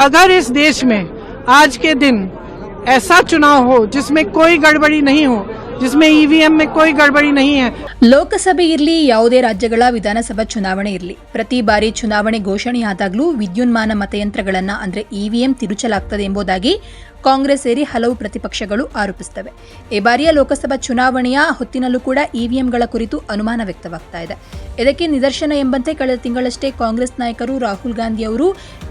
अगर इस देश में आज के दिन ऐसा चुनाव हो जिसमें कोई गड़बड़ी नहीं हो जिसमें ईवीएम में कोई गड़बड़ी नहीं है ಲೋಕಸಭೆ ಇರಲಿ ಯಾವುದೇ ರಾಜ್ಯಗಳ ವಿಧಾನಸಭಾ ಚುನಾವಣೆ ಇರಲಿ ಪ್ರತಿ ಬಾರಿ ಚುನಾವಣೆ ಘೋಷಣೆಯಾದಾಗಲೂ ವಿದ್ಯುನ್ಮಾನ ಮತಯಂತ್ರಗಳನ್ನು ಅಂದರೆ ಇವಿಎಂ ತಿರುಚಲಾಗ್ತದೆ ಎಂಬುದಾಗಿ ಕಾಂಗ್ರೆಸ್ ಸೇರಿ ಹಲವು ಪ್ರತಿಪಕ್ಷಗಳು ಆರೋಪಿಸುತ್ತವೆ ಈ ಬಾರಿಯ ಲೋಕಸಭಾ ಚುನಾವಣೆಯ ಹೊತ್ತಿನಲ್ಲೂ ಕೂಡ ಇವಿಎಂಗಳ ಕುರಿತು ಅನುಮಾನ ವ್ಯಕ್ತವಾಗ್ತಾ ಇದೆ ಇದಕ್ಕೆ ನಿದರ್ಶನ ಎಂಬಂತೆ ಕಳೆದ ತಿಂಗಳಷ್ಟೇ ಕಾಂಗ್ರೆಸ್ ನಾಯಕರು ರಾಹುಲ್ ಗಾಂಧಿ ಅವರು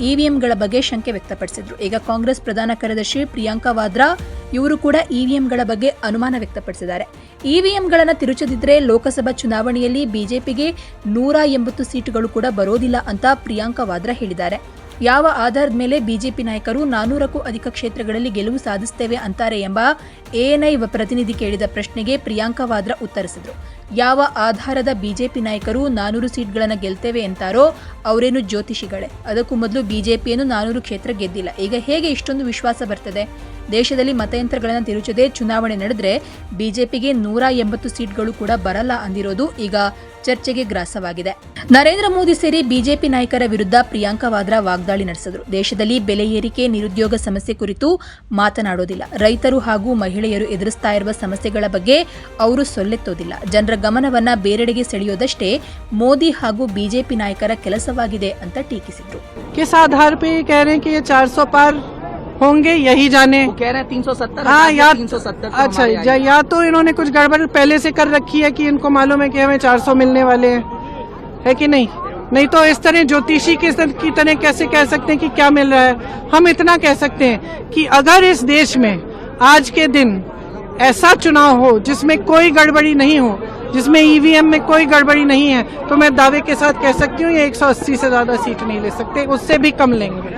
ಇವಿಎಂಗಳ ಬಗ್ಗೆ ಶಂಕೆ ವ್ಯಕ್ತಪಡಿಸಿದ್ರು ಈಗ ಕಾಂಗ್ರೆಸ್ ಪ್ರಧಾನ ಕಾರ್ಯದರ್ಶಿ ಪ್ರಿಯಾಂಕಾ ವಾದ್ರಾ ಇವರು ಕೂಡ ಇವಿಎಂಗಳ ಬಗ್ಗೆ ಅನುಮಾನ ವ್ಯಕ್ತಪಡಿಸಿದ್ದಾರೆ. ಇವಿಎಂಗಳನ್ನು ತಿರುಚದಿದ್ರೆ ಲೋಕಸಭಾ ಚುನಾವಣೆಯಲ್ಲಿ ಬಿಜೆಪಿಗೆ ನೂರ ಎಂಬತ್ತು ಸೀಟುಗಳು ಕೂಡ ಬರೋದಿಲ್ಲ ಅಂತ ಪ್ರಿಯಾಂಕಾ ವಾದ್ರಾ ಹೇಳಿದ್ದಾರೆ. ಯಾವ ಆಧಾರದ ಮೇಲೆ ಬಿಜೆಪಿ ನಾಯಕರು ನಾನೂರಕ್ಕೂ ಅಧಿಕ ಕ್ಷೇತ್ರಗಳಲ್ಲಿ ಗೆಲುವು ಸಾಧಿಸುತ್ತೇವೆ ಅಂತಾರೆ ಎಂಬ ಎಎನ್ಐ ಪ್ರತಿನಿಧಿ ಕೇಳಿದ ಪ್ರಶ್ನೆಗೆ ಪ್ರಿಯಾಂಕಾ ವಾದ್ರಾ ಉತ್ತರಿಸಿದರು. ಯಾವ ಆಧಾರದ ಬಿಜೆಪಿ ನಾಯಕರು ನಾನೂರು ಸೀಟ್ಗಳನ್ನು ಗೆಲ್ತೇವೆ ಅಂತಾರೋ ಅವರೇನು ಜ್ಯೋತಿಷಿಗಳೇ. ಅದಕ್ಕೂ ಮೊದಲು ಬಿಜೆಪಿಯನ್ನು ನಾನೂರು ಕ್ಷೇತ್ರ ಗೆದ್ದಿಲ್ಲ. ಈಗ ಹೇಗೆ ಇಷ್ಟೊಂದು ವಿಶ್ವಾಸ ಬರ್ತದೆ? ದೇಶದಲ್ಲಿ ಮತಯಂತ್ರಗಳನ್ನು ತಿರುಚದೆ ಚುನಾವಣೆ ನಡೆದರೆ ಬಿಜೆಪಿಗೆ ನೂರ ಎಂಬತ್ತು ಸೀಟ್ಗಳು ಕೂಡ ಬರಲ್ಲ ಅಂದಿರೋದು ಈಗ ಚರ್ಚೆಗೆ ಗ್ರಾಸವಾಗಿದೆ. ನರೇಂದ್ರ ಮೋದಿ ಸೇರಿ ಬಿಜೆಪಿ ನಾಯಕರ ವಿರುದ್ಧ ಪ್ರಿಯಾಂಕಾ ವಾದ್ರಾ ವಾಗ್ದಾಳಿ ನಡೆಸಿದರು. ದೇಶದಲ್ಲಿ ಬೆಲೆ ಏರಿಕೆ, ನಿರುದ್ಯೋಗ ಸಮಸ್ಯೆ ಕುರಿತು ಮಾತನಾಡೋದಿಲ್ಲ. ರೈತರು ಹಾಗೂ ಮಹಿಳೆಯರು ಎದುರಿಸ್ತಾ ಇರುವ ಸಮಸ್ಯೆಗಳ ಬಗ್ಗೆ ಅವರು ಸೊಲ್ಲೆತ್ತೋದಿಲ್ಲ. ಜನರ ಗಮನವನ್ನ ಬೇರೆಡೆಗೆ ಸೆಳೆಯೋದಷ್ಟೇ ಮೋದಿ ಹಾಗೂ ಬಿಜೆಪಿ ನಾಯಕರ ಕೆಲಸವಾಗಿದೆ ಅಂತ ಟೀಕಿಸಿದರು. किस आधार पे ये कह रहे कि ये 400 पार होंगे यही जाने। वो कह रहे हैं तीन सौ सत्तर हाँ या तीन सौ सत्तर अच्छा या, या तो इन्होंने कुछ गड़बड़ पहले से कर रखी है कि इनको मालूम है कि हमें 400 मिलने वाले हैं। है कि नहीं? नहीं तो इस तरह ज्योतिषी के की तरह कैसे कह सकते हैं कि क्या मिल रहा है? हम इतना कह सकते हैं कि अगर इस देश में आज के दिन ऐसा चुनाव हो जिसमें कोई गड़बड़ी नहीं हो जिसमें ईवीएम में कोई गड़बड़ी नहीं है तो मैं दावे के साथ कह सकती हूँ ये 180 से ज़्यादा सीट नहीं ले सकते उससे भी कम लेंगे।